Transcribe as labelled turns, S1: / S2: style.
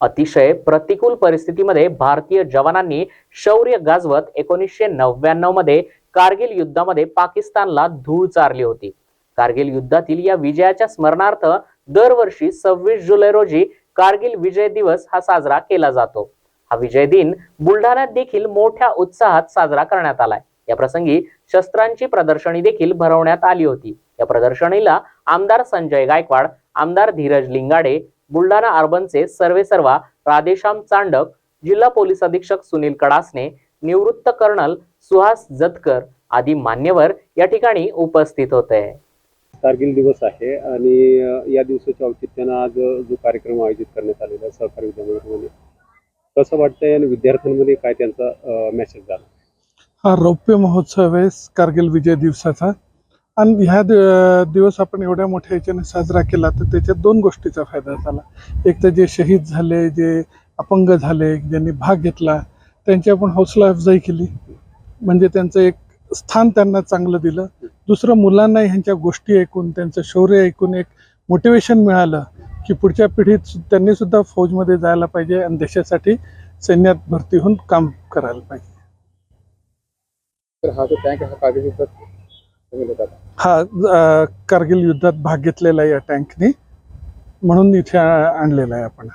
S1: अतिशय प्रतिकूल परिस्थितीमध्ये भारतीय जवानांनी शौर्य गाजवत एकोणीसशे नव्याण्णवमध्ये कारगिल युद्धामध्ये पाकिस्तानला धूळ चारली होती. कारगिल युद्धातील या विजयाच्या स्मरणार्थ दरवर्षी सव्वीस जुलै रोजी कारगिल विजय दिवस हा साजरा केला जातो. हा विजय दिन बुलढाण्यात देखील मोठ्या उत्साहात साजरा करण्यात आलाय. या प्रसंगी शस्त्रांची प्रदर्शनी देखील भरवण्यात आली होती. या प्रदर्शनीला आमदार संजय गायकवाड आमदार धीरज लिंगाडे बुलढाणा अर्बनचे सर्वेसर्वा राधेश्याम चांडक जिल्हा पोलीस अधीक्षक सुनील कडासने निवृत्त कर्नल सुहास जतकर आदी मान्यवर या ठिकाणी उपस्थित होते.
S2: कारगिल दिवस आहे आणि या दिवसाच्या औचित्यानं आज जो कार्यक्रम आयोजित करण्यात आलेला आहे सहकारी विद्यामंडळामध्ये कसं वाटतंय आणि विद्यार्थ्यांमध्ये काय त्यांचा मेसेज झाला?
S3: हा रौप्य महोत्सव आहे कारगिल विजय दिवसाचा. आणि ह्या दि- दिवस आपण एवढ्या मोठ्या ह्याच्याने साजरा केला तर त्याच्यात दोन गोष्टीचा फायदा झाला. एक तर जे शहीद झाले जे अपंग झाले ज्यांनी भाग घेतला त्यांची आपण हौसला अफजाई केली. म्हणजे त्यांचं एक स्थान त्यांना चांगलं दिलं. दुसरं मुलांना ह्यांच्या गोष्टी ऐकून त्यांचं शौर्य ऐकून एक मोटिवेशन मिळालं की पुढच्या पिढीत त्यांनी सुद्धा फौजमध्ये जायला पाहिजे आणि देशासाठी सैन्यात भरती होऊन काम करायला पाहिजे.
S2: तर हा जो टँक हा
S3: हा कारगिल युद्धात भाग घेतलेला आहे या टँकनी म्हणून इथे आ- आणलेला आहे आपण